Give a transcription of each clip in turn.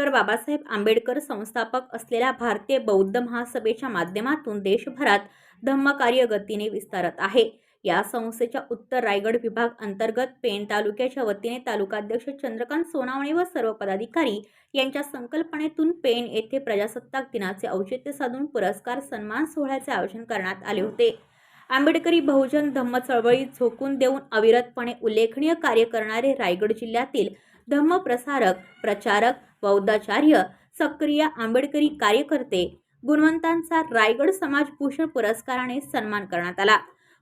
Doctor Babasaheb Ambedkar संस्थापक असलेल्या भारतीय बौद्ध महासभेच्या माध्यमातून देशभरात धम्मकार्य गतीने विस्तारत आहे. या संस्थेच्या उत्तर रायगड विभाग अंतर्गत पेण तालुक्याच्या वतीने तालुकाध्यक्ष चंद्रकांत सोनावणे व सर्व पदाधिकारी यांच्या संकल्पनेतून पेण येथे प्रजासत्ताक दिनाचे औचित्य साधून पुरस्कार सन्मान सोहळ्याचे आयोजन करण्यात आले होते. आंबेडकरी बहुजन धम्म चळवळीत झोकून देऊन अविरतपणे उल्लेखनीय कार्य करणारे रायगड जिल्ह्यातील धम्म प्रसारक प्रचारक बौद्धाचार्य सक्रिय आंबेडकरी कार्यकर्ते गुणवंतांचा रायगड समाजभूषण पुरस्काराने सन्मान करण्यात आला.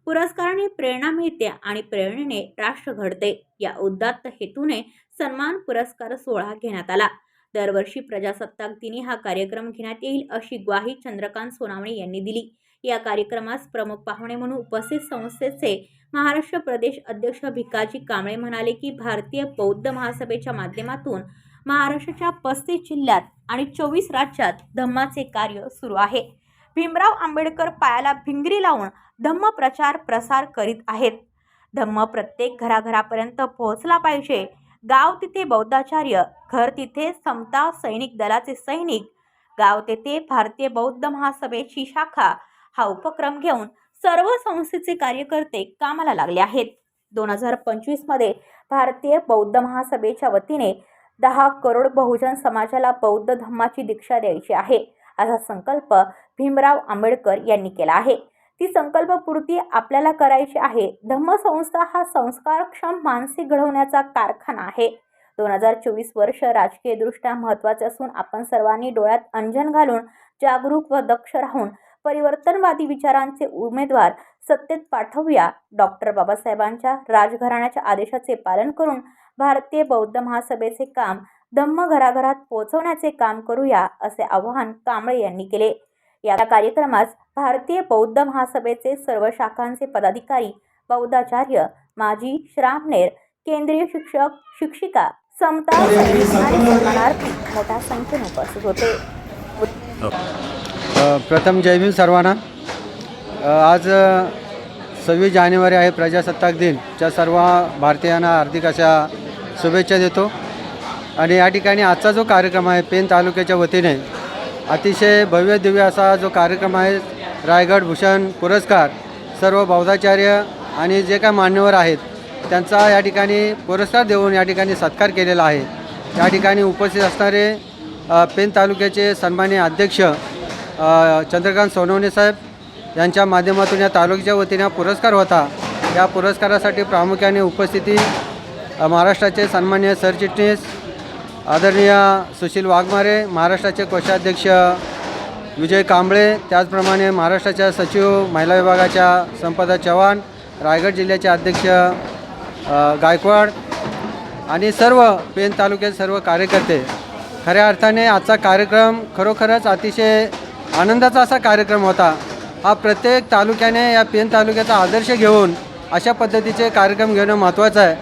पुरस्काराने प्रेरणा मिळते आणि प्रेरणेने राष्ट्र घडते. या उदात्त हेतूने सन्मान पुरस्कार सोहळा घेण्यात आला. दरवर्षी प्रजासत्ताक दिनी हा कार्यक्रम घेण्यात येईल अशी ग्वाही चंद्रकांत सोनावणे यांनी दिली. या कार्यक्रमास प्रमुख पाहुणे म्हणून उपस्थित संस्थेचे महाराष्ट्र प्रदेश अध्यक्ष भिकाजी कांबळे म्हणाले की भारतीय बौद्ध महासभेच्या माध्यमातून महाराष्ट्राच्या पस्तीस जिल्ह्यात आणि चोवीस राज्यात धम्माचे कार्य सुरू आहे. भीमराव आंबेडकर पायाला भिंगरी लावून धम्म प्रचार प्रसार करीत आहेत. धम्म प्रत्येक घराघरापर्यंत पोहोचला पाहिजे. गाव तिथे बौद्धाचार्य घर तिथे समता सैनिक दलाचे सैनिक गाव तेथे भारतीय बौद्ध महासभेची शाखा. हा उपक्रम घेऊन सर्व संस्थेचे कार्यकर्ते कामाला लागले आहेत. दोन हजार पंचवीसमध्ये भारतीय बौद्ध महासभेच्या वतीने दहा करोड बहुजन समाजाला बौद्ध धम्माची दीक्षा द्यायची आहे असा संकल्प भीमराव आंबेडकर यांनी केला आहे. ती संकल्पपूर्ती आपल्याला करायची आहे. धम्मसंस्था हा संस्कारक्षम मानसिक घडवण्याचा कारखाना आहे. दोन हजार चोवीस वर्ष राजकीयदृष्ट्या महत्त्वाचे असून आपण सर्वांनी डोळ्यात अंजन घालून जागरूक व दक्ष राहून परिवर्तनवादी विचारांचे उमेदवार सत्तेत पाठवूया. डॉक्टर बाबासाहेबांच्या राजघराण्याच्या आदेशाचे पालन करून भारतीय बौद्ध महासभेचे काम धम्म घराघरात पोहोचवण्याचे काम करूया असे आवाहन कांबळे यांनी केले. या कार्यक्रमास भारतीय बौद्ध महासभेचे सर्व शाखांचे पदाधिकारी बौद्धाचार्य माजी श्रामनेर केंद्रीय शिक्षक शिक्षिका समता सैनिक आणि सन्मानार्थी मोठ्या संख्येने उपस्थित होते. प्रथम जय भीम सर्वांना. आज सव्वीस जानेवारी आहे प्रजासत्ताक दिनच्या सर्व भारतीयांना हार्दिक अशा शुभेच्छा देतो. आणि या ठिकाणी आजचा जो कार्यक्रम आहे पेन तालुक्याच्या वतीने अतिशय भव्य दिव्य असा जो कार्यक्रम आहे रायगड भूषण पुरस्कार सर्व बौद्धाचार्य आणि जे काय मान्यवर आहेत त्यांचा या ठिकाणी पुरस्कार देऊन या ठिकाणी सत्कार केलेला आहे. या ठिकाणी उपस्थित असणारे पेन तालुक्याचे सन्मान्य अध्यक्ष चंद्रकांत सोनवणे साहेब यांच्या माध्यमातून या तालुक्याच्या वतीने हा पुरस्कार होता. या पुरस्कारासाठी प्रामुख्याने उपस्थिती महाराष्ट्राचे सन्मान्य सरचिटणीस आदरणीय सुशील वाघमारे महाराष्ट्राचे कोषाध्यक्ष विजय कांबळे त्याचप्रमाणे महाराष्ट्राच्या सचिव महिला विभागाच्या संपदा चव्हाण रायगड जिल्ह्याचे अध्यक्ष गायकवाड आणि सर्व पेन तालुक्यात सर्व कार्यकर्ते. खऱ्या अर्थाने आजचा कार्यक्रम खरोखरच अतिशय आनंदाचा असा कार्यक्रम होता. हा प्रत्येक तालुक्याने या पेन तालुक्याचा आदर्श घेऊन अशा पद्धतीचे कार्यक्रम घेणं महत्त्वाचं आहे.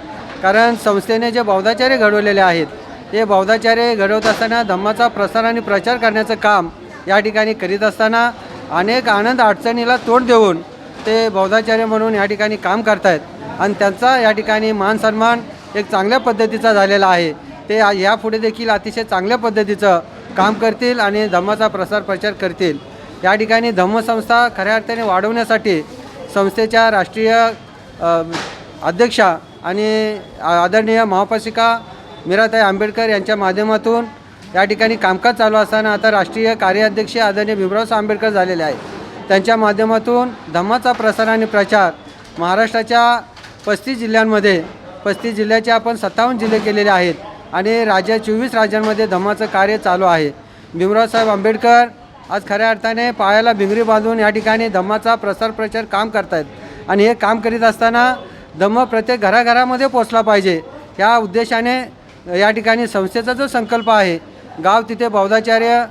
कारण संस्थेने जे बौद्धाचार्य घडवलेले आहेत ते बौद्धाचार्य घडवत असताना धम्माचा प्रसार आणि प्रचार करण्याचं काम या ठिकाणी करीत असताना अनेक आनंद अडचणीला तोंड देऊन ते बौद्धाचार्य म्हणून या ठिकाणी काम करतायत. आणि त्यांचा या ठिकाणी मान सन्मान एक चांगल्या पद्धतीचा झालेला आहे. ते या यापुढे देखील अतिशय चांगल्या पद्धतीचं काम करतील आणि धम्माचा प्रसार प्रचार करतील. या ठिकाणी धम्मसंस्था खऱ्या अर्थाने वाढवण्यासाठी संस्थेच्या राष्ट्रीय अध्यक्षा आणि आदरणीय महापाशिका मीराताई आंबेडकर यांच्या माध्यमातून या ठिकाणी कामकाज चालू असताना आता राष्ट्रीय कार्याध्यक्ष आदरणीय भीमराव आंबेडकर झालेले आहे त्यांच्या माध्यमातून धम्माचा प्रसार आणि प्रचार महाराष्ट्राच्या पस्तीस जिल्ह्यांमध्ये पस्तीस जिल्ह्याचे आपण सत्तावन्न जिल्हे केलेले आहेत आणि राज्या चोवीस राज्यांमध्ये धम्माचं कार्य चालू आहे. भीमरावसाहेब आंबेडकर आज खऱ्या अर्थाने पायाला भिंगरी बांधून या ठिकाणी धम्माचा प्रसार प्रचार काम करतायत. आणि हे काम करीत असताना धम्म प्रत्येक घराघरामध्ये पोचला पाहिजे. या उद्देशाने या ठिकाणी संस्थेचा जो संकल्प आहे गाव तिथे बौद्धाचार्य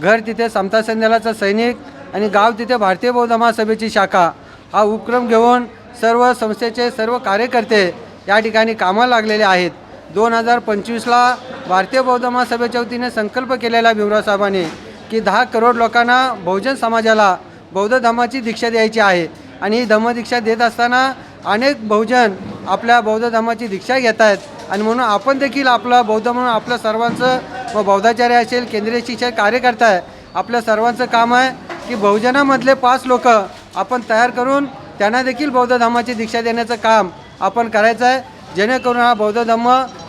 घर तिथे समता संध्यालाचा सैनिक आणि गाव तिथे भारतीय बौद्ध महासभेची शाखा हा उपक्रम घेऊन सर्व संस्थेचे सर्व कार्यकर्ते या ठिकाणी कामाला लागलेले आहेत. दोन हजार पंचवीसला भारतीय बौद्ध महासभेच्या वतीने संकल्प केलेला भीमरावसाहेबांनी की दहा करोड लोकांना बहुजन समाजाला बौद्ध धर्माची दीक्षा द्यायची आहे. आणि धम्मदीक्षा देत असताना अनेक बहुजन आपल्या बौद्ध धर्माची दीक्षा घेत आहेत आणि म्हणून आपण देखील आपलं बौद्ध म्हणून आपलं सर्वांचं व बौद्धाचार्य असेल केंद्रीय शिक्षण कार्यकर्ता आहे आपल्या सर्वांचं काम आहे की बहुजनामधले पाच लोक आपण तयार करून त्यांना देखील बौद्ध धर्माची दीक्षा देण्याचं काम आपण करायचं आहे. जेणेकरून हा बौद्ध धर्म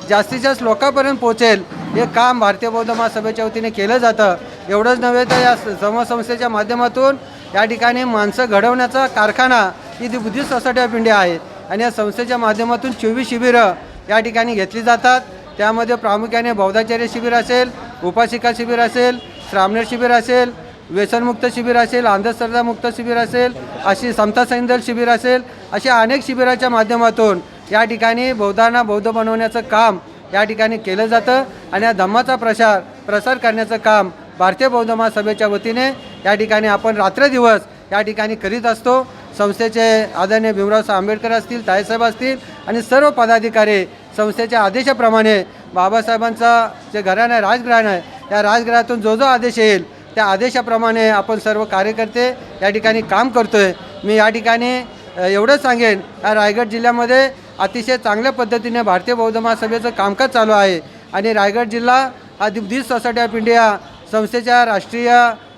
जास्तीत जास्त लोकांपर्यंत पोहोचेल. हे काम भारतीय बौद्ध महासभेच्या वतीने केलं जातं. एवढंच नव्हे तर या समसंस्थेच्या माध्यमातून या ठिकाणी माणसं घडवण्याचा कारखाना ही the Buddhist society of India आहे आणि या संस्थेच्या माध्यमातून चोवीस शिबिरं या ठिकाणी घेतली जातात. त्यामध्ये प्रामुख्याने बौद्धाचार्य शिबिर असेल उपासिका शिबिर असेल श्रामणेर शिबिर असेल व्यसनमुक्त शिबिर असेल अंधश्रद्धामुक्त शिबिर असेल अशी समता सैंदल शिबिर असेल अशा अनेक शिबिराच्या माध्यमातून या ठिकाणी बौद्धांना बौद्ध बनवण्याचं काम या ठिकाणी केलं जातं आणि या धम्माचा प्रसार प्रसार करण्याचं काम भारतीय बौद्ध महासभेच्या वतीने या ठिकाणी आपण रात्रदिवस या ठिकाणी करीत असतो. संस्थेचे आदरणीय भीमराव आंबेडकर असतील ताईसाहेब असतील आणि सर्व पदाधिकारी संस्थेच्या आदेशाप्रमाणे बाबासाहेबांचा जे घराणं आहे राजघराणं आहे त्या राजघरातून जो जो आदेश येईल त्या आदेशाप्रमाणे आपण सर्व कार्यकर्ते या ठिकाणी काम करतो आहे मी या ठिकाणी एवढंच सांगेन. या रायगड जिल्ह्यामध्ये अतिशय चांगल्या पद्धतीने भारतीय बौद्ध महासभेचं कामकाज चालू आहे. आणि रायगड जिल्हा हा बुद्धिस्ट सोसायटी ऑफ इंडिया संस्थेच्या राष्ट्रीय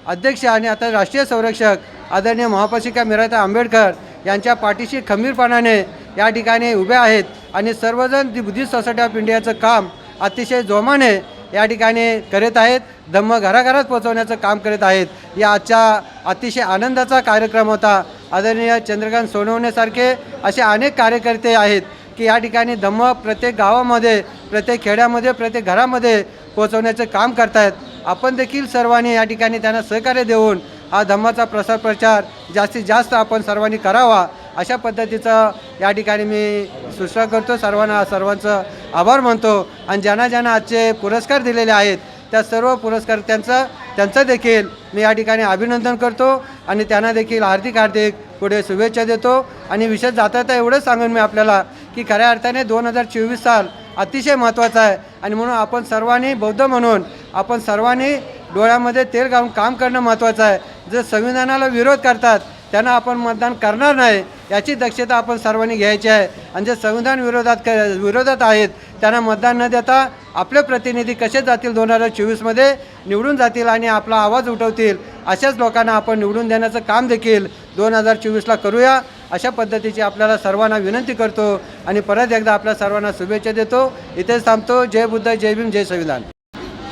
अध्यक्ष आणि आता राष्ट्रीय संरक्षक आदरणीय महापाशिका मिराता आंबेडकर यांच्या पाठीशी खंबीरपणाने या ठिकाणी उभे आहेत. आणि सर्वजण दि बुद्धिस्ट सोसायटी ऑफ इंडियाचं काम अतिशय जोमाने या ठिकाणी करत आहेत. धम्म घराघरात पोहोचवण्याचं काम करत आहेत. या आजच्या अतिशय आनंदाचा कार्यक्रम होता. आदरणीय चंद्रकांत सोनवणेसारखे असे अनेक कार्यकर्ते आहेत की या ठिकाणी धम्म प्रत्येक गावामध्ये प्रत्येक खेड्यामध्ये प्रत्येक घरामध्ये पोहोचवण्याचं काम करतायत. आपण देखील सर्वांनी या ठिकाणी त्यांना सहकार्य देऊन हा धम्माचा प्रसार प्रचार जास्तीत जास्त आपण सर्वांनी करावा. अशा पद्धतीचं या ठिकाणी मी सूचना करतो. सर्वांना सर्वांचं आभार मानतो. आणि ज्यांना ज्यांना आजचे पुरस्कार दिलेले आहेत त्या सर्व पुरस्कर्त्यांचं त्यांचं देखील मी या ठिकाणी अभिनंदन करतो आणि त्यांना देखील हार्दिक हार्दिक पुढे शुभेच्छा देतो. आणि विशेष जाता तर एवढंच सांगून मी आपल्याला की खऱ्या अर्थाने दोन हजार चोवीस साल अतिशय महत्त्वाचा आहे. आणि म्हणून आपण सर्वांनी बौद्ध म्हणून आपण सर्वांनी डोळ्यामध्ये तेल घालून काम करणं महत्त्वाचं आहे. जर संविधानाला विरोध करतात त्यांना आपण मतदान करणार नाही याची दक्षता आपण सर्वांनी घ्यायची आहे. आणि जे संविधान विरोधात क विरोधात आहेत त्यांना मतदान न देता आपले प्रतिनिधी कसे जातील दोन हजार चोवीसमध्ये निवडून जातील आणि आपला आवाज उठवतील. अशाच लोकांना आपण निवडून देण्याचं काम देखील दोन हजार चोवीसला करूया. अशा पद्धतीची आपल्याला सर्वांना विनंती करतो आणि परत एकदा आपल्या सर्वांना शुभेच्छा देतो. इथेच थांबतो. जय बुद्ध जय भीम जय संविधान.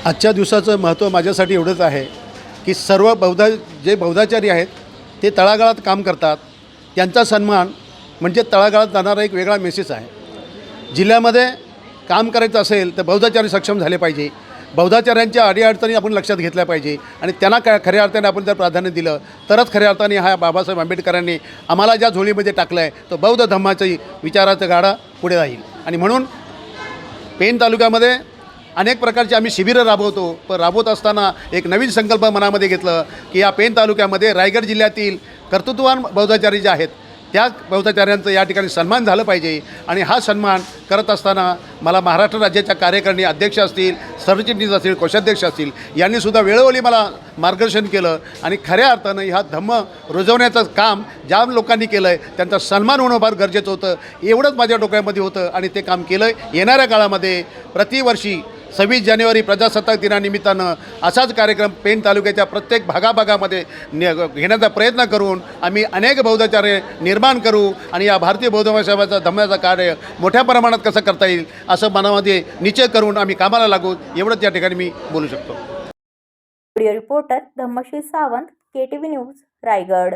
आजच्या दिवसाचं महत्त्व माझ्यासाठी एवढंच आहे की सर्व बौद्ध जे बौद्धाचारी आहेत ते तळागाळात काम करतात. त्यांचा सन्मान म्हणजे तळागाळात जाणारा एक वेगळा मेसेज आहे. जिल्ह्यामध्ये काम करायचं असेल तर बौद्धाचार्य सक्षम झाले पाहिजे. बौद्धाचार्यांच्या अडीअडचणी आपण लक्षात घेतल्या पाहिजे. आणि त्यांना काय खऱ्या अर्थाने आपण जर प्राधान्य दिलं तरच खऱ्या अर्थाने हा बाबासाहेब आंबेडकरांनी आम्हाला ज्या झोळीमध्ये टाकलं आहे तो बौद्ध धम्माचाही विचाराचा गाडा पुढे राहील. आणि म्हणून पेन तालुक्यामध्ये अनेक प्रकारची आम्ही शिबिरं राबवतो. पण राबवत असताना एक नवीन संकल्प मनामध्ये घेतलं की या पेन तालुक्यामध्ये रायगड जिल्ह्यातील कर्तृत्ववान बौद्धाचार्य जे आहेत त्या बौद्धाचार्यांचं या ठिकाणी सन्मान झालं पाहिजे. आणि हा सन्मान करत असताना मला महाराष्ट्र राज्याच्या कार्यकारिणी अध्यक्ष असतील सरचिटणीस असतील कोषाध्यक्ष असतील यांनीसुद्धा वेळोवेळी मला मार्गदर्शन केलं. आणि खऱ्या अर्थानं ह्या धम्म रुजवण्याचं काम ज्या लोकांनी केलं आहे त्यांचा सन्मान होणं फार गरजेचं होतं. एवढंच माझ्या डोक्यामध्ये होतं आणि ते काम केलं येणाऱ्या काळामध्ये प्रतिवर्षी सव्वीस जानेवारी प्रजासत्ताक दिनानिमित्तानं असाच कार्यक्रम पेण तालुक्याच्या प्रत्येक भागाभागामध्ये ने घेण्याचा प्रयत्न करून आम्ही अनेक बौद्धाचार्य निर्माण करू आणि या भारतीय बौद्ध महासभेचा धम्म्याचं कार्य मोठ्या प्रमाणात कसं करता येईल असं मनामध्ये निश्चय करून आम्ही कामाला लागू एवढंच या ठिकाणी मी बोलू शकतो. Video reporter Dhammashri Sawant KTV news Raigad.